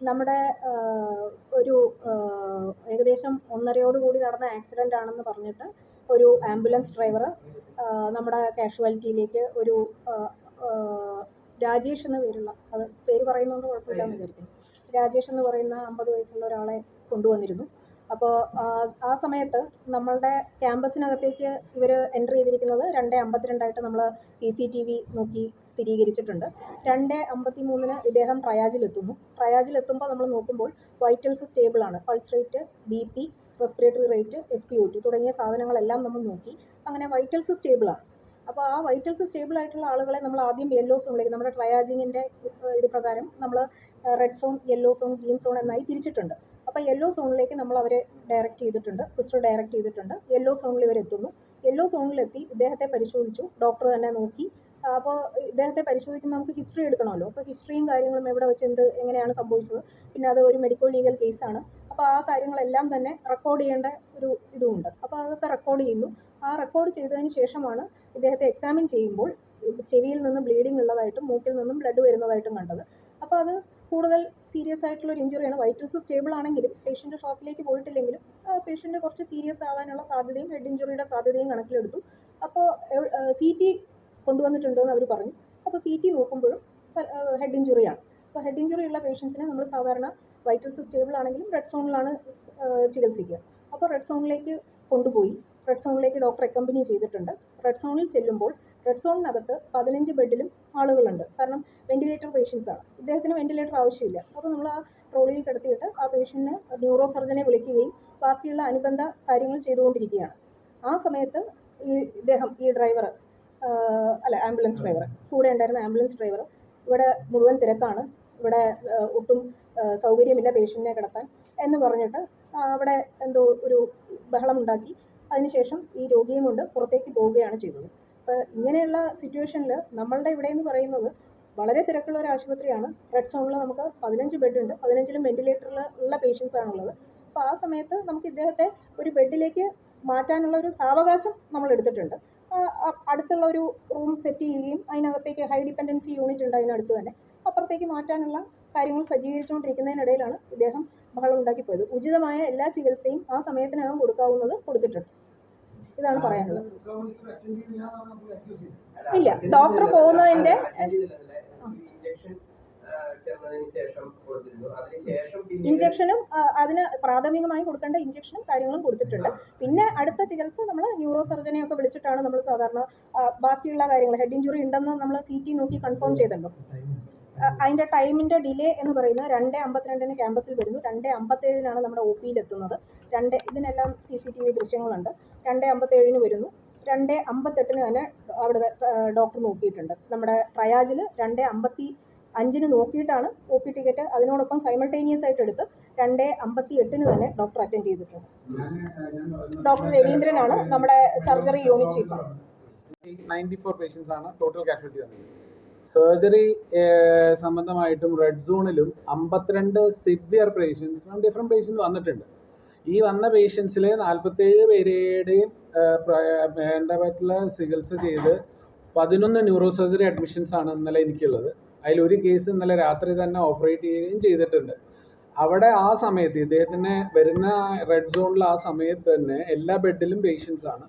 നമ്മുടെ ഒരു ഏകദേശം ഒന്നരയോട് കൂടി നടന്ന ആക്സിഡന്റ് ആണെന്ന് പറഞ്ഞിട്ട് ഒരു ആംബുലൻസ് ഡ്രൈവർ നമ്മുടെ കാഷ്വാലിറ്റിയിലേക്ക് ഒരു രാജേഷ് എന്ന പേരുള്ള അത് പേര് പറയുന്നതുകൊണ്ട് കുഴപ്പമില്ലെന്ന് വിചാരിക്കുന്നു. രാജേഷ് എന്ന് പറയുന്ന അമ്പത് വയസ്സുള്ള ഒരാളെ കൊണ്ടുവന്നിരുന്നു. അപ്പോൾ ആ സമയത്ത് നമ്മളുടെ ക്യാമ്പസിനകത്തേക്ക് ഇവർ എന്റർ ചെയ്തിരിക്കുന്നത് രണ്ട് അമ്പത്തിരണ്ടായിട്ട് നമ്മൾ സി സി ടി വി നോക്കി സ്ഥിരീകരിച്ചിട്ടുണ്ട്. രണ്ട് അമ്പത്തി മൂന്നിന് ഇദ്ദേഹം ട്രയാജിലെത്തുന്നു. ട്രയാജിലെത്തുമ്പോൾ നമ്മൾ നോക്കുമ്പോൾ വൈറ്റൽസ് സ്റ്റേബിൾ ആണ് pulse rate B P respiratory rate S P O two തുടങ്ങിയ സാധനങ്ങളെല്ലാം നമ്മൾ നോക്കി. അങ്ങനെ വൈറ്റൽസ് സ്റ്റേബിൾ ആണ് അപ്പോൾ ആ വൈറ്റൽസ് സ്റ്റേബിൾ ആയിട്ടുള്ള ആളുകളെ നമ്മൾ ആദ്യം യെല്ലോ സോണിലേക്ക് നമ്മുടെ ട്രയാജിങ്ങിന്റെ ഇത് പ്രകാരം നമ്മൾ red zone yellow zone green zone എന്നായി തിരിച്ചിട്ടുണ്ട്. അപ്പോൾ യെല്ലോ സോണിലേക്ക് നമ്മൾ അവരെ ഡയറക്റ്റ് ചെയ്തിട്ടുണ്ട്. സിസ്റ്റർ ഡയറക്റ്റ് ചെയ്തിട്ടുണ്ട്. യെല്ലോ സോണിൽ ഇവർ എത്തുന്നു. യെല്ലോ സോണിലെത്തി ഇദ്ദേഹത്തെ പരിശോധിച്ചു. ഡോക്ടർ തന്നെ നോക്കി. അപ്പോൾ ഇദ്ദേഹത്തെ പരിശോധിക്കുമ്പോൾ നമുക്ക് ഹിസ്റ്ററി എടുക്കണമല്ലോ. അപ്പോൾ ഹിസ്റ്ററിയും കാര്യങ്ങളും എവിടെ വെച്ച് എന്ത് എങ്ങനെയാണ് സംഭവിച്ചത്? പിന്നെ അത് ഒരു മെഡിക്കൽ ലീഗൽ കേസാണ് അപ്പോൾ ആ കാര്യങ്ങളെല്ലാം തന്നെ റെക്കോർഡ് ചെയ്യേണ്ട ഒരു ഇതുമുണ്ട് അപ്പോൾ അതൊക്കെ റെക്കോർഡ് ചെയ്യുന്നു. ആ റെക്കോർഡ് ചെയ്തതിന് ശേഷമാണ് ഇദ്ദേഹത്തെ എക്സാമിൻ ചെയ്യുമ്പോൾ ചെവിയിൽ നിന്നും ബ്ലീഡിംഗ് ഉള്ളതായിട്ടും മൂക്കിൽ നിന്നും ബ്ലഡ് വരുന്നതായിട്ടും കണ്ടത്. അപ്പോൾ അത് കൂടുതൽ സീരിയസ് ആയിട്ടുള്ള ഒരു ഇഞ്ചുറിയാണ് വൈറ്റൽസ് സ്റ്റേബിൾ ആണെങ്കിലും പേഷ്യന്റ് ഷോപ്പിലേക്ക് പോയിട്ടില്ലെങ്കിലും പേഷ്യന്റ് കുറച്ച് സീരിയസ് ആവാനുള്ള സാധ്യതയും ഹെഡ് ഇഞ്ചുറിയുടെ സാധ്യതയും കണക്കിലെടുത്തു. അപ്പോൾ സി ടി കൊണ്ടുവന്നിട്ടുണ്ടെന്ന് അവർ പറഞ്ഞു. അപ്പോൾ സി ടി നോക്കുമ്പോഴും ഹെഡ് ഇഞ്ചുറിയാണ് അപ്പോൾ ഹെഡ് ഇഞ്ചുറി ഉള്ള പേഷ്യൻസിനെ നമ്മൾ സാധാരണ വൈറ്റൽസ് സ്റ്റേബിൾ ആണെങ്കിലും റെഡ് സോണിലാണ് ചികിത്സിക്കുക. അപ്പോൾ റെഡ് സോണിലേക്ക് കൊണ്ടുപോയി. റെഡ് സോണിലേക്ക് ഡോക്ടർ അക്കമ്പനി ചെയ്തിട്ടുണ്ട്. റെഡ് സോണിൽ ചെല്ലുമ്പോൾ റെഡ് സോണിനകത്ത് പതിനഞ്ച് ബെഡിലും ആളുകളുണ്ട്. കാരണം വെന്റിലേറ്റർ പേഷ്യൻസ് ആണ്. ഇദ്ദേഹത്തിന് വെന്റിലേറ്റർ ആവശ്യമില്ല. അപ്പോൾ നമ്മൾ ആ ട്രോളിയിൽ കിടത്തിയിട്ട് ആ പേഷ്യന്റിന് ന്യൂറോ സർജനെ വിളിക്കുകയും ബാക്കിയുള്ള അനുബന്ധ കാര്യങ്ങൾ ചെയ്തുകൊണ്ടിരിക്കുകയാണ്. ആ സമയത്ത് ഈ ഇദ്ദേഹം ഈ ഡ്രൈവർ അല്ല ആംബുലൻസ് ഡ്രൈവർ കൂടെ ഉണ്ടായിരുന്ന ആംബുലൻസ് ഡ്രൈവർ ഇവിടെ മുഴുവൻ തിരക്കാണ്. ഇവിടെ ഒട്ടും സൗകര്യമില്ല പേഷ്യന്റിനെ കിടത്താൻ എന്ന് പറഞ്ഞിട്ട് അവിടെ എന്തോ ഒരു ബഹളമുണ്ടാക്കി അതിനുശേഷം ഈ രോഗിയും കൊണ്ട് പുറത്തേക്ക് പോവുകയാണ് ചെയ്തത്. അപ്പോൾ ഇങ്ങനെയുള്ള സിറ്റുവേഷനിൽ നമ്മളുടെ ഇവിടെ എന്ന് പറയുന്നത് വളരെ തിരക്കുള്ള ഒരു ആശുപത്രിയാണ്. റെഡ് സോണിൽ നമുക്ക് പതിനഞ്ച് ബെഡ് ഉണ്ട്. പതിനഞ്ചിലും വെന്റിലേറ്ററിൽ ഉള്ള പേഷ്യൻസ് ആണുള്ളത്. അപ്പോൾ ആ സമയത്ത് നമുക്ക് ഇദ്ദേഹത്തെ ഒരു ബെഡിലേക്ക് മാറ്റാനുള്ള ഒരു സാവകാശം നമ്മൾ എടുത്തിട്ടുണ്ട്. അടുത്തുള്ള ഒരു റൂം സെറ്റ് ചെയ്യുകയും അതിനകത്തേക്ക് ഹൈ ഡിപ്പെൻഡൻസി യൂണിറ്റ് ഉണ്ട് അതിനടുത്ത് തന്നെ. അപ്പുറത്തേക്ക് മാറ്റാനുള്ള കാര്യങ്ങൾ സജ്ജീകരിച്ചുകൊണ്ടിരിക്കുന്നതിനിടയിലാണ് ഇദ്ദേഹം ബഹളം ഉണ്ടാക്കി പോയത് ഉചിതമായ എല്ലാ ചികിത്സയും ആ സമയത്തിനകം കൊടുക്കാവുന്നത് കൊടുത്തിട്ടുണ്ട്. ഇതാണ് പറയാനുള്ളത്. ഇല്ല ഡോക്ടർ പോകുന്നതിന്റെ ഇഞ്ചക്ഷനും അതിന് പ്രാഥമികമായി കൊടുക്കേണ്ട ഇഞ്ചക്ഷനും കാര്യങ്ങളും കൊടുത്തിട്ടുണ്ട്. പിന്നെ അടുത്ത ചികിത്സ നമ്മൾ ന്യൂറോ സർജനെ ഒക്കെ വിളിച്ചിട്ടാണ് നമ്മൾ സാധാരണ ബാക്കിയുള്ള കാര്യങ്ങൾ ഹെഡ് ഇഞ്ചുറി ഉണ്ടെന്ന് നമ്മൾ സി ടി നോക്കി കൺഫേം ചെയ്തല്ലോ. ആ, അതിന്റെ ടൈമിന്റെ ഡിലേ എന്ന് പറയുന്നത് രണ്ട് അമ്പത്തിരണ്ടിന് ക്യാമ്പസിൽ വരുന്നു. രണ്ട് അമ്പത്തേഴിനാണ് നമ്മുടെ ഒ പിയിൽ എത്തുന്നത് രണ്ട് ഇതിനെല്ലാം സി സി ടി വി ദൃശ്യങ്ങളുണ്ട്. രണ്ട് അമ്പത്തേഴിന് വരുന്നു. രണ്ട് അമ്പത്തെട്ടിന് തന്നെ അവിടെ ഡോക്ടർ നോക്കിയിട്ടുണ്ട്. നമ്മുടെ ട്രയാജിൽ രണ്ട് അമ്പത്തി അഞ്ചിന് നോക്കിയിട്ടാണ് ഒ പി ടിക്കറ്റ് അതിനോടൊപ്പം സൈമൾട്ടേനിയസ് ആയിട്ട് എടുത്ത് രണ്ട് അമ്പത്തി എട്ടിന് തന്നെ ഡോക്ടർ അറ്റൻഡ് ചെയ്തിട്ടുണ്ട് ഡോക്ടർ രവീന്ദ്രനാണ് നമ്മുടെ surgery unit chief ninety four patients ആണ് ടോട്ടൽ കാഷ്വാലിറ്റി വന്നത് സർജറി സംബന്ധമായിട്ടും റെഡ് സോണിലും അമ്പത്തിരണ്ട് സിവിയർ പേഷ്യൻസ് ഡിഫറെന്റ് പേഷ്യൻസ് വന്നിട്ടുണ്ട്. ഈ വന്ന പേഷ്യൻസിൽ നാൽപ്പത്തേഴ് പേരുടെയും വേണ്ടപറ്റുള്ള ചികിത്സ ചെയ്ത് പതിനൊന്ന് ന്യൂറോ സർജറി അഡ്മിഷൻസ് ആണ് ഇന്നലെ എനിക്കുള്ളത്. അതിലൊരു കേസ് ഇന്നലെ രാത്രി തന്നെ ഓപ്പറേറ്റ് ചെയ്യുകയും ചെയ്തിട്ടുണ്ട്. അവിടെ ആ സമയത്ത് ഇദ്ദേഹത്തിന് വരുന്ന റെഡ് സോണിൽ ആ സമയത്ത് തന്നെ എല്ലാ ബെഡിലും പേഷ്യൻസ് ആണ്.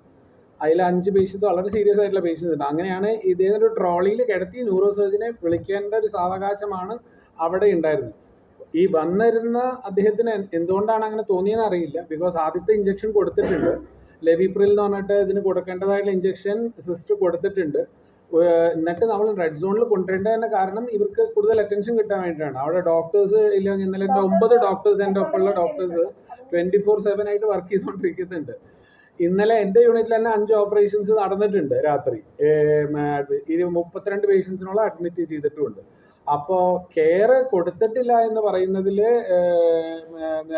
അതിൽ അഞ്ച് പേഷ്യൻസ് വളരെ സീരിയസ് ആയിട്ടുള്ള പേഷ്യൻസ് ഉണ്ട്. അങ്ങനെയാണ് ഇദ്ദേഹം ഒരു ട്രോളിയിൽ കിടത്തി ന്യൂറോ സർജനെ വിളിക്കേണ്ട ഒരു സാവകാശമാണ് അവിടെ ഉണ്ടായിരുന്നത്. ഈ വന്നിരുന്ന അദ്ദേഹത്തിന് എന്തുകൊണ്ടാണ് അങ്ങനെ തോന്നിയെന്ന് അറിയില്ല. ബിക്കോസ് ആദ്യത്തെ ഇഞ്ചക്ഷൻ കൊടുത്തിട്ടുണ്ട്. ലെവിപ്രിൽ എന്ന് പറഞ്ഞിട്ട് ഇതിന് കൊടുക്കേണ്ടതായിട്ടുള്ള ഇഞ്ചക്ഷൻ സിസ്റ്റർ കൊടുത്തിട്ടുണ്ട്. എന്നിട്ട് നമ്മൾ റെഡ് സോണിൽ കൊണ്ടുവരേണ്ടതിന് കാരണം ഇവർക്ക് കൂടുതൽ അറ്റൻഷൻ കിട്ടാൻ വേണ്ടിയിട്ടാണ്. അവിടെ ഡോക്ടേഴ്സ് ഇല്ല ഇന്നലെ എന്റെ ഒമ്പത് ഡോക്ടേഴ്സ് എന്റെ ഒപ്പമുള്ള ഡോക്ടേഴ്സ് ട്വന്റി ഫോർ സെവൻ ആയിട്ട് വർക്ക് ചെയ്തുകൊണ്ടിരിക്കുന്നുണ്ട് ഇന്നലെ എന്റെ യൂണിറ്റിൽ തന്നെ അഞ്ച് ഓപ്പറേഷൻസ് നടന്നിട്ടുണ്ട് രാത്രി. മുപ്പത്തിരണ്ട് പേഷ്യൻസിനോളം അഡ്മിറ്റ് ചെയ്തിട്ടുമുണ്ട്. അപ്പോ കെയർ കൊടുത്തിട്ടില്ല എന്ന് പറയുന്നതിൽ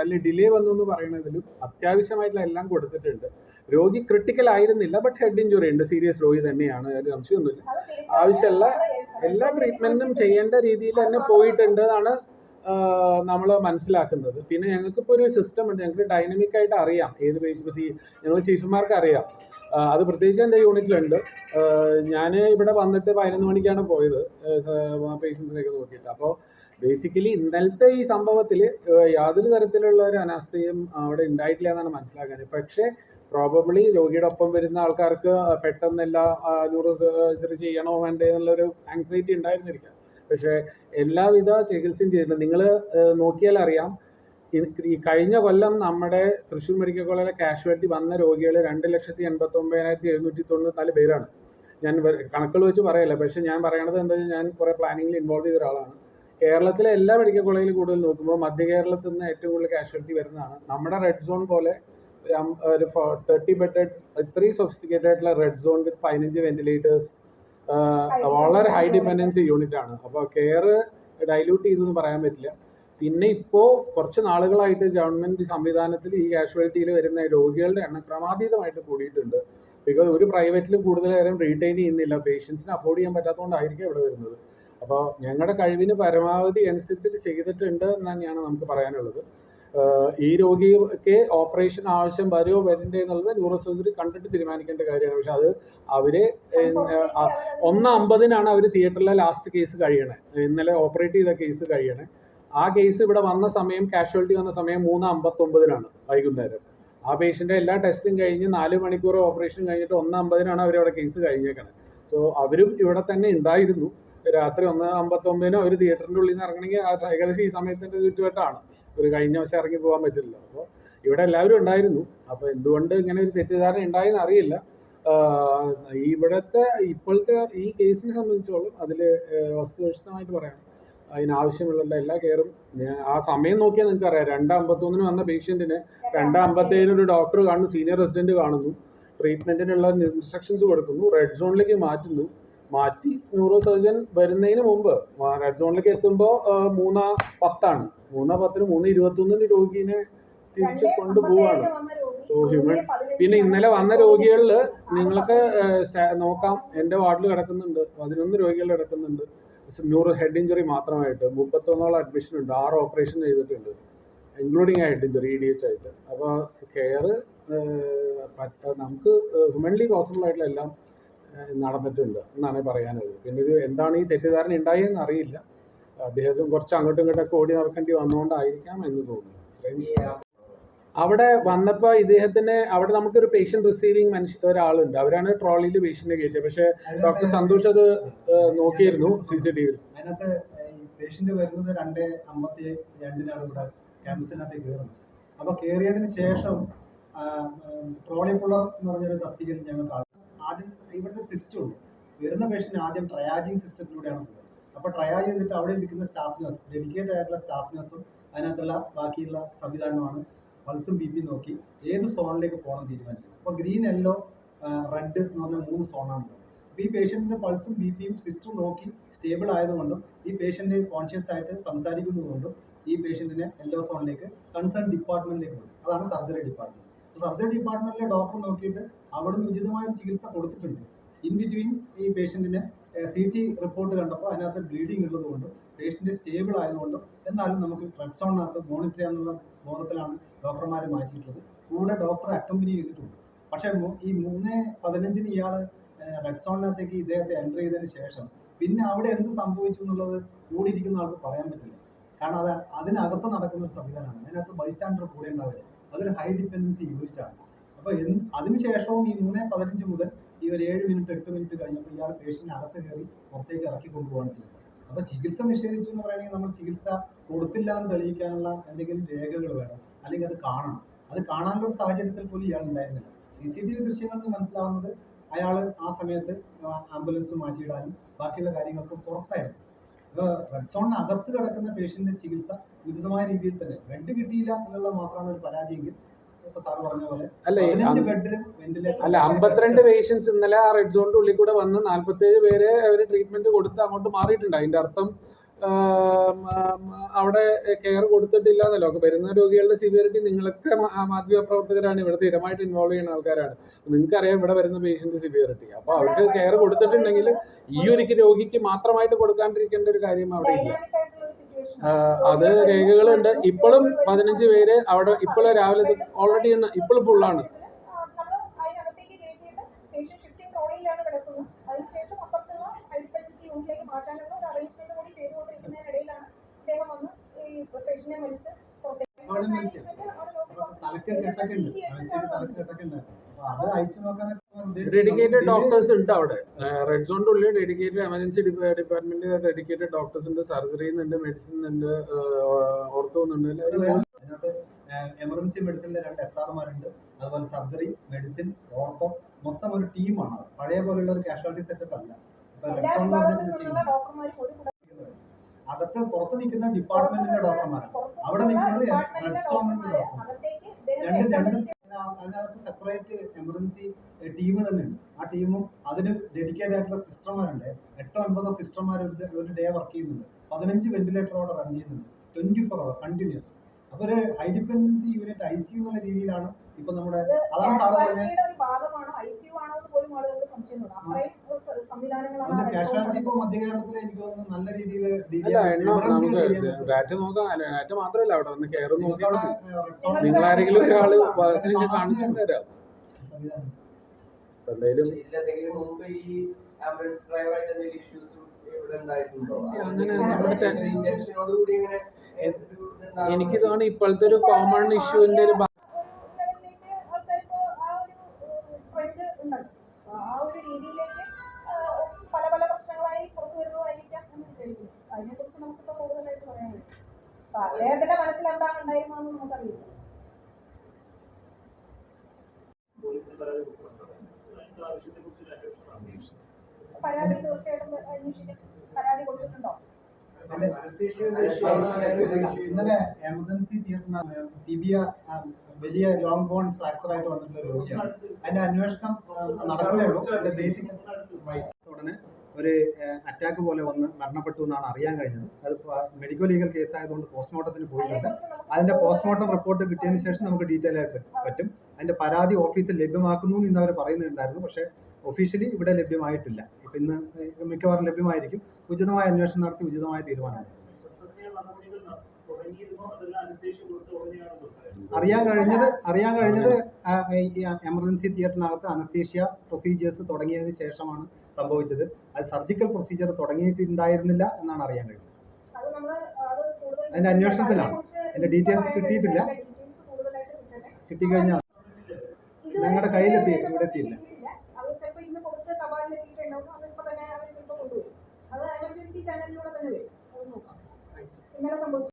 അല്ലെങ്കിൽ ഡിലേ വന്നു എന്ന് പറയുന്നതിലും അത്യാവശ്യമായിട്ടുള്ള എല്ലാം കൊടുത്തിട്ടുണ്ട്. രോഗി ക്രിട്ടിക്കൽ ആയിരുന്നില്ല ബട്ട് ഹെഡ് ഇഞ്ചുറി ഉണ്ട്. സീരിയസ് രോഗി തന്നെയാണ്. അതിൽ സംശയമൊന്നുമില്ല. ആവശ്യമുള്ള എല്ലാ ട്രീറ്റ്മെന്റും ചെയ്യേണ്ട രീതിയിൽ തന്നെ പോയിട്ടുണ്ട് എന്നാണ് നമ്മൾ മനസ്സിലാക്കുന്നത്. പിന്നെ ഞങ്ങൾക്കിപ്പോൾ ഒരു സിസ്റ്റം ഉണ്ട്. ഞങ്ങൾക്ക് ഡൈനമിക് ആയിട്ട് അറിയാം. ഏത് പേജ് പേഷ്യൻസ് ഞങ്ങൾ ചീഫുമാർക്ക് അറിയാം. അത് പ്രത്യേകിച്ച് എന്റെ യൂണിറ്റിലുണ്ട് ഞാൻ ഇവിടെ വന്നിട്ട് പതിനൊന്ന് മണിക്കാണ് പോയത്. പേഷ്യൻസിനെയൊക്കെ നോക്കിയിട്ട്. അപ്പോൾ ബേസിക്കലി ഇന്നലത്തെ ഈ സംഭവത്തിൽ യാതൊരു തരത്തിലുള്ള ഒരു അനാസ്ഥയും അവിടെ ഉണ്ടായിട്ടില്ല എന്നാണ് മനസ്സിലാക്കാൻ പക്ഷേ പ്രോബബ്ലി രോഗിയുടെ ഒപ്പം വരുന്ന ആൾക്കാർക്ക് പെട്ടെന്ന് എല്ലാ ന്യൂറോ ചെയ്യണോ വേണ്ടേ എന്നുള്ളൊരു ആങ്സൈറ്റി ഉണ്ടായിരുന്നിരിക്കാം. പക്ഷേ എല്ലാവിധ ചികിത്സയും ചെയ്തിട്ടുണ്ട്. നിങ്ങൾ നോക്കിയാൽ അറിയാം ഈ- കഴിഞ്ഞ കൊല്ലം നമ്മുടെ തൃശ്ശൂർ മെഡിക്കൽ കോളേജിലെ കാഷ്വാലിറ്റി വന്ന രോഗികൾ രണ്ട് ലക്ഷത്തി എൺപത്തി ഒമ്പതിനായിരത്തി എഴുന്നൂറ്റി തൊണ്ണൂറ്റിനാല് പേരാണ്. ഞാൻ കണക്കുകൾ വെച്ച് പറയല്ല. പക്ഷേ ഞാൻ പറയണത് എന്താ വെച്ചാൽ ഞാൻ കുറേ പ്ലാനിങ്ങിൽ ഇൻവോൾവ് ചെയ്ത ഒരാളാണ്. കേരളത്തിലെ എല്ലാ മെഡിക്കൽ കോളേജിലും കൂടുതൽ നോക്കുമ്പോൾ മധ്യ കേരളത്തിൽ നിന്ന് ഏറ്റവും കൂടുതൽ കാഷ്വാലിറ്റി വരുന്നതാണ്. നമ്മുടെ റെഡ് സോൺ പോലെ ഒരു തേർട്ടി ബെഡഡ് ഇത്രയും സൊഫിസ്റ്റിക്കേറ്റഡ് ആയിട്ടുള്ള റെഡ് സോൺ വിത്ത് പതിനഞ്ച് വെന്റിലേറ്റേഴ്സ് വളരെ ഹൈ ഡിപ്പെൻഡൻസി യൂണിറ്റ് ആണ്. അപ്പോൾ കെയർ ഡൈല്യൂട്ട് ചെയ്തെന്ന് പറയാൻ പറ്റില്ല. പിന്നെ ഇപ്പോ കുറച്ച് നാളുകളായിട്ട് ഗവൺമെന്റ് സംവിധാനത്തിൽ ഈ കാഷ്വാലിറ്റിയിൽ വരുന്ന രോഗികളുടെ എണ്ണം ക്രമാതീതമായിട്ട് കൂടിയിട്ടുണ്ട്. ബിക്കോസ് ഒരു പ്രൈവറ്റിലും കൂടുതൽ നേരം റീറ്റെയിൻ ചെയ്യുന്നില്ല. പേഷ്യൻസിന് അഫോർഡ് ചെയ്യാൻ പറ്റാത്തതുകൊണ്ടായിരിക്കും ഇവിടെ വരുന്നത്. അപ്പോൾ ഞങ്ങളുടെ കഴിവിന് പരമാവധി അനുസരിച്ചിട്ട് ചെയ്തിട്ടുണ്ട് എന്ന് തന്നെയാണ് നമുക്ക് പറയാനുള്ളത്. ഈ രോഗിക്ക് ഓപ്പറേഷൻ ആവശ്യം വരുമോ വരണ്ടേ എന്നുള്ളത് ന്യൂറോ സർജറി കണ്ടിട്ട് തീരുമാനിക്കേണ്ട കാര്യമാണ്. പക്ഷെ അത് അവർ ഒന്ന് അമ്പതിനാണ് അവർ തിയേറ്ററിലെ ലാസ്റ്റ് കേസ് കഴിയണേ. ഇന്നലെ ഓപ്പറേറ്റ് ചെയ്ത കേസ് കഴിയണേ. ആ കേസ് ഇവിടെ വന്ന സമയം കാഷ്വാലിറ്റി വന്ന സമയം മൂന്ന് അമ്പത്തൊമ്പതിനാണ് വൈകുന്നേരം. ആ പേഷ്യന്റെ എല്ലാ ടെസ്റ്റും കഴിഞ്ഞ് നാല് മണിക്കൂർ ഓപ്പറേഷൻ കഴിഞ്ഞിട്ട് ഒന്ന് അമ്പതിനാണ് അവർ അവിടെ കേസ് കഴിഞ്ഞേക്കണത് സോ അവരും ഇവിടെ തന്നെ ഉണ്ടായിരുന്നു. രാത്രി ഒന്ന് അമ്പത്തൊമ്പതിനോ ഒരു തിയേറ്ററിന്റെ ഉള്ളിൽ നിന്ന് ഇറങ്ങണമെങ്കിൽ ആ ഏകദേശം ഈ സമയത്തിന്റെ ചുറ്റുവട്ടാണ്. ഒരു കഴിഞ്ഞ വർഷം ഇറങ്ങി പോകാൻ പറ്റില്ല അപ്പോൾ ഇവിടെ എല്ലാവരും ഉണ്ടായിരുന്നു. അപ്പോൾ എന്തുകൊണ്ട് ഇങ്ങനെ ഒരു തെറ്റിദ്ധാരണ ഉണ്ടായെന്ന് അറിയില്ല. ഇവിടത്തെ ഇപ്പോഴത്തെ ഈ കേസിനെ സംബന്ധിച്ചോളം അതിൽ വസ്തുനിഷ്ഠമായിട്ട് പറയാം. അതിനാവശ്യമുള്ള എല്ലാ കെയറും ആ സമയം നോക്കിയാൽ നിങ്ങൾക്ക് അറിയാം രണ്ട് അമ്പത്തൊന്നിന് വന്ന പേഷ്യന്റിനെ രണ്ട് അമ്പത്തേഴിന് ഒരു ഡോക്ടർ കാണുന്നു സീനിയർ റെസിഡന്റ് കാണുന്നു. ട്രീറ്റ്മെന്റിനുള്ള ഇൻസ്ട്രക്ഷൻസ് കൊടുക്കുന്നു. റെഡ് സോണിലേക്ക് മാറ്റുന്നു. മാറ്റി ന്യൂറോ സർജൻ വരുന്നതിന് മുമ്പ് റെഡ് സോണിലേക്ക് എത്തുമ്പോൾ മൂന്ന് പത്താണ്. മൂന്ന് പത്തിന് മൂന്ന് ഇരുപത്തൊന്നിന് രോഗീനെ തിരിച്ച് കൊണ്ടുപോവാണ് സോ ഹ്യൂമൻ പിന്നെ ഇന്നലെ വന്ന രോഗികളിൽ നിങ്ങൾക്ക് നോക്കാം. എന്റെ വാർഡിൽ കിടക്കുന്നുണ്ട്. പതിനൊന്ന് രോഗികൾ കിടക്കുന്നുണ്ട്. ന്യൂറോ ഹെഡ് ഇഞ്ചുറി മാത്രമായിട്ട് മുപ്പത്തൊന്നോളം അഡ്മിഷൻ ഉണ്ട്. ആറ് ഓപ്പറേഷൻ ചെയ്തിട്ടുണ്ട്. ഇൻക്ലൂഡിങ് ആ head injury E D H ആയിട്ട് അപ്പോൾ കെയർ നമുക്ക് ഹ്യൂമൻലി പോസിബിൾ ആയിട്ടുള്ള എല്ലാം നടന്നിട്ടുണ്ട് എന്നാണ് പറയാനുള്ളത്. പിന്നെ ഒരു എന്താണ് ഈ തെറ്റിദ്ധാരണ ഉണ്ടായെന്ന് അറിയില്ല. അദ്ദേഹത്തിന് കുറച്ച് അങ്ങോട്ടും ഇങ്ങോട്ടൊക്കെ ഓടി നടക്കേണ്ടി വന്നുകൊണ്ടായിരിക്കാം എന്ന് തോന്നുന്നു. അവിടെ വന്നപ്പോൾ ഇദ്ദേഹത്തിന് അവിടെ നമുക്കൊരു പേഷ്യന്റ് റിസീവിങ് മനുഷ്യ ഒരാളുണ്ട്. അവരാണ് ട്രോളിയിൽ പേഷ്യന്റെ കയറ്റിയത്. പക്ഷേ ഡോക്ടർ സന്തോഷ് അത് നോക്കിയിരുന്നു സി സി ടി വിയിൽ പേഷ്യന്റ് വരുന്നത് അപ്പോൾ കയറിയതിന് ശേഷം ട്രോളി പുള്ളർ എന്ന് പറഞ്ഞൊരു തസ്തികയിൽ ഞങ്ങൾ കാണും. ആദ്യം ഇവിടുത്തെ സിസ്റ്റം ഉണ്ട്. വരുന്ന പേഷ്യന്റ് ആദ്യം ട്രയാജിങ് സിസ്റ്റത്തിലൂടെയാണ് പോകുന്നത്. അപ്പോൾ ട്രയാജ് ചെയ്തിട്ട് അവിടെ ഇരിക്കുന്ന സ്റ്റാഫ് നഴ്സ് ഡെഡിക്കേറ്റഡ് ആയിട്ടുള്ള സ്റ്റാഫ് നഴ്സും അതിനകത്തുള്ള ബാക്കിയുള്ള സംവിധാനമാണ് പൾസും ബി പി നോക്കി ഏത് സോണിലേക്ക് പോകണം തീരുമാനിക്കുന്നത്. അപ്പോൾ ഗ്രീൻ യെല്ലോ റെഡ് എന്ന് പറഞ്ഞ മൂന്ന് സോണാണ് അപ്പോൾ ഈ പേഷ്യന്റിന്റെ പൾസും ബി പിയും സിസ്റ്റം നോക്കി സ്റ്റേബിൾ ആയതുകൊണ്ടും ഈ പേഷ്യന്റ് കോൺഷ്യസ് ആയിട്ട് സംസാരിക്കുന്നതുകൊണ്ടും ഈ പേഷ്യന്റിനെ യെല്ലോ സോണിലേക്ക് കൺസേൺ ഡിപ്പാർട്ട്മെന്റിലേക്ക് പോകും. അതാണ് സർജറി ഡിപ്പാർട്ട്മെന്റ് സർജറി ഡിപ്പാർട്ട്മെന്റിലെ ഡോക്ടർ നോക്കിയിട്ട് അവിടുന്ന് ഉചിതമായ ചികിത്സ കൊടുത്തിട്ടുണ്ട്. ഇൻ ബിറ്റ്വീൻ ഈ പേഷ്യന്റിന് സി ടി റിപ്പോർട്ട് കണ്ടപ്പോൾ അതിനകത്ത് ബ്ലീഡിംഗ് ഉള്ളതുകൊണ്ടും പേഷ്യന്റ് സ്റ്റേബിൾ ആയതുകൊണ്ടും എന്നാലും നമുക്ക് ഫ്ലക്സോണിനകത്ത് മോണിറ്റർ ചെയ്യാനുള്ള ബോധത്തിലാണ് ഡോക്ടർമാരെ മാറ്റിയിട്ടുള്ളത്. കൂടെ ഡോക്ടർ അക്കമ്പനി ചെയ്തിട്ടുണ്ട്. പക്ഷേ ഈ മൂന്ന് പതിനഞ്ചിന് ഇയാൾ റെഡ് സോണിനകത്തേക്ക് ഇദ്ദേഹത്തെ എന്റർ ചെയ്തതിന് ശേഷം പിന്നെ അവിടെ എന്ത് സംഭവിച്ചു എന്നുള്ളത് കൂടിയിരിക്കുന്ന ആൾക്ക് പറയാൻ പറ്റില്ല. കാരണം അത് അതിനകത്ത് നടക്കുന്ന ഒരു സംവിധാനമാണ്. അതിനകത്ത് ബൈസ്റ്റാൻഡർ കൂടെ ഉണ്ടാവില്ല. അതൊരു ഹൈ ഡിപ്പെൻഡൻസി യൂണിറ്റ് ആണ്. അപ്പോൾ അതിനുശേഷവും ഈ മൂന്ന് പതിനഞ്ച് മുതൽ ഈ ഒരു ഏഴ് മിനിറ്റ് എട്ട് മിനിറ്റ് കഴിഞ്ഞപ്പോൾ ഇയാൾ പേഷ്യന്റ് അകത്ത് കയറി പുറത്തേക്ക് ഇറക്കി കൊണ്ടുപോകാണ് ചെയ്യുന്നത് അപ്പോൾ ചികിത്സ നിഷേധിച്ചു എന്ന് പറയുകയാണെങ്കിൽ നമ്മൾ ചികിത്സ കൊടുത്തില്ല എന്ന് തെളിയിക്കാനുള്ള എന്തെങ്കിലും രേഖകൾ വേണം അല്ലെങ്കിൽ അത് കാണണം. അത് കാണാനുള്ള സാഹചര്യത്തിൽ പോലും ഇയാൾ ഉണ്ടായിരുന്നില്ല. സി സി ടി വി ദൃശ്യങ്ങൾക്ക് മനസ്സിലാവുന്നത് അയാൾ ആ സമയത്ത് ആംബുലൻസ് മാറ്റിയിടാനും ബാക്കിയുള്ള കാര്യങ്ങൾക്കും പുറത്തായിരുന്നു. റെഡ് സോണിന് അകത്ത് കിടക്കുന്ന പേഷ്യന്റിന്റെ ചികിത്സ ഉചിതമായ രീതിയിൽ തന്നെ. ബെഡ് കിട്ടിയില്ല എന്നുള്ളത് മാത്രമാണ് ഒരു പരാതിയെങ്കിൽ അല്ല അമ്പത്തിരണ്ട് പേഷ്യൻസ് ഇന്നലെ ആ റെഡ് സോണിന്റെ ഉള്ളിൽ കൂടെ വന്ന് നാല്പത്തേഴ് പേരെ അവർ ട്രീറ്റ്മെന്റ് കൊടുത്ത് അങ്ങോട്ട് മാറിയിട്ടുണ്ട്. അതിന്റെ അർത്ഥം അവിടെ കെയർ കൊടുത്തിട്ടില്ല എന്നല്ലോ വരുന്ന രോഗികളുടെ സിവിയറിറ്റി നിങ്ങളൊക്കെ മാധ്യമ പ്രവർത്തകരാണ്. ഇവിടെ സ്ഥിരമായിട്ട് ഇൻവോൾവ് ചെയ്യുന്ന ആൾക്കാരാണ്. നിങ്ങൾക്കറിയാം ഇവിടെ വരുന്ന പേഷ്യന്റ് സിവിയറിറ്റി അപ്പോൾ അവർക്ക് കെയർ കൊടുത്തിട്ടുണ്ടെങ്കിൽ ഈ ഒരു രോഗിക്ക് മാത്രമായിട്ട് കൊടുക്കാണ്ടിരിക്കേണ്ട ഒരു കാര്യം അവിടെ ഇല്ല. അത് രേഖകളുണ്ട്. ഇപ്പോഴും പതിനഞ്ച് പേര് അവിടെ ഇപ്പോഴും രാവിലെ ഓൾറെഡി ഇപ്പോഴും ഫുള്ളാണ് നമ്മൾ അതിനകത്തേക്ക് കയറ്റിയിട്ട് പേഷ്യന്റ് ഷിഫ്റ്റിംഗ് ട്രോളിയിലാണ് കിടക്കുന്നത് അതിനുശേഷം അപ്പുറത്തുള്ള ഹൈഡിപെൻഡൻസി യൂണിറ്റിലേക്ക് മാറ്റാനുള്ള ഒരു അറേഞ്ച്മെന്റ് കൂടി ചെയ്തുകൊണ്ടിരിക്കുന്നതിനിടയിലാണ് ഇദ്ദേഹം പേഷ്യന്റിനെ വലിച്ച് പുറത്തേക്ക് അവിടെ വലിച്ച്. മാനേജ്മെന്റ് അവിടെ നോക്കി തലക്ക് കെട്ടൊക്കെ ഉണ്ട് തലക്ക് കെട്ടൊക്കെ ഉണ്ട്. അത് അയച്ചു നോക്കാനൊക്കെ ഉദ്ദേശിച്ചത് ഡെഡിക്കേറ്റഡ് ഡോക്ടേഴ്സ് ഉണ്ട് അവിടെ. റെഡ് സോണിന്റെ ഉള്ളിൽ dedicated emergency department dedicated doctors ഉണ്ട്. സർജറി ഉണ്ട് മെഡിസിൻ ഉണ്ട് ഓർത്തോ ഉണ്ട് അതിനകത്ത് എമർജൻസി മെഡിസിനിലെ രണ്ട് എസ് ആർമാരുണ്ട് അതുപോലെ സർജറി മെഡിസിൻ ഓർത്തോ മൊത്തം ഒരു ടീമാണ്. പഴയ പോലെയുള്ള ഒരു കാഷ്വാലിറ്റി സെറ്റപ്പ് അല്ല. ഇപ്പൊ അകത്ത് പുറത്ത് നിൽക്കുന്ന ഡിപ്പാർട്ട്മെന്റിന്റെ ഡോക്ടർമാരാണ് അവിടെ നിൽക്കുന്നത് ഡോക്ടർമാർ രണ്ട് അതിനകത്ത് സെപ്പറേറ്റ് എമർജൻസി ടീം തന്നെ ഉണ്ട് ആ ടീമും അതിന് ഡെഡിക്കേറ്റഡ് ആയിട്ടുള്ള സിസ്റ്റർമാരുണ്ട് എട്ടോ ഒൻപതോ സിസ്റ്റർമാർ ഒരു ഡേ വർക്ക് ചെയ്യുന്നുണ്ട്. പതിനഞ്ച് വെന്റിലേറ്ററോടെ റൺ ചെയ്യുന്നുണ്ട്. ട്വന്റി ഫോർ അവർ കണ്ടിന്യൂസ് അപ്പൊ ഒരു high dependency unit I C U എന്നുള്ള രീതിയിലാണ് ഇപ്പൊ നമ്മുടെ അതാണ് സാറ് അല്ല എണ്ണ നമുക്ക് ഡാറ്റ നോക്കാം. അല്ല ഡാറ്റ മാത്രമല്ല അവിടെ വന്ന് കയറി നോക്കി. നിങ്ങൾ ആരെങ്കിലും കാണിച്ചു തരാം. എന്തായാലും അങ്ങനെ നമ്മുടെ എനിക്ക് തോന്നുന്നു ഇപ്പോഴത്തെ ഒരു കോമൺ ഇഷ്യൂവിന്റെ ഒരു പരാതി തീർച്ചയായിട്ടും അന്വേഷിക്കും പരാതി കൊടുത്തിട്ടുണ്ടോ ഇന്നലെ എമർജൻസി ടിബിയ വലിയ ലോങ് ബോൺ ഫ്രാക്ചർ ആയിട്ട് വന്നിട്ടുള്ള രോഗിയാണ്. അതിന്റെ അന്വേഷണം നടക്കുന്നേ ഉള്ളൂ. അതിന്റെ ബേസിക് ഉടനെ ഒരു അറ്റാക്ക് പോലെ വന്ന് മരണപ്പെട്ടു എന്നാണ് അറിയാൻ കഴിഞ്ഞത്. അത് മെഡിക്കൽ ലീഗൽ കേസ് ആയതുകൊണ്ട് പോസ്റ്റ്മോർട്ടത്തിന് പോയിട്ടുണ്ട്. അതിന്റെ പോസ്റ്റ്മോർട്ടം റിപ്പോർട്ട് കിട്ടിയതിന് ശേഷം നമുക്ക് ഡീറ്റെയിൽ ആയിട്ട് പറ്റും. അതിന്റെ പരാതി ഓഫീസിൽ ലഭ്യമാക്കുന്നു എന്ന് അവർ പറയുന്നുണ്ടായിരുന്നു. പക്ഷേ ഒഫീഷ്യലി ഇവിടെ ലഭ്യമായിട്ടില്ല. ഇപ്പൊ ഇന്ന് മിക്കവാറും ലഭ്യമായിരിക്കും. ഉചിതമായ അന്വേഷണം നടത്തി ഉചിതമായ തീരുമാനം അറിയാൻ കഴിഞ്ഞത് അറിയാൻ കഴിഞ്ഞത് എമർജൻസി തിയേറ്ററിനകത്ത് അനസ്തേഷ്യ പ്രൊസീജിയേഴ്സ് തുടങ്ങിയതിന് ശേഷമാണ് സംഭവിച്ചത്. അത് സർജിക്കൽ പ്രൊസീജിയർ തുടങ്ങിയിട്ടുണ്ടായിരുന്നില്ല എന്നാണ് അറിയാൻ കഴിഞ്ഞത് അതിന്റെ അന്വേഷണത്തിലാണ്. അതിന്റെ ഡീറ്റെയിൽസ് കിട്ടിയിട്ടില്ല. കിട്ടിക്കഴിഞ്ഞാൽ ഞങ്ങളുടെ കയ്യിലെത്തി- ഇവിടെ എത്തിയില്ല. അത് എമർജൻസി ചാനലിലൂടെ തന്നെ വരും. നോക്കാം. ഇന്നലെ സംഭവിച്ചു.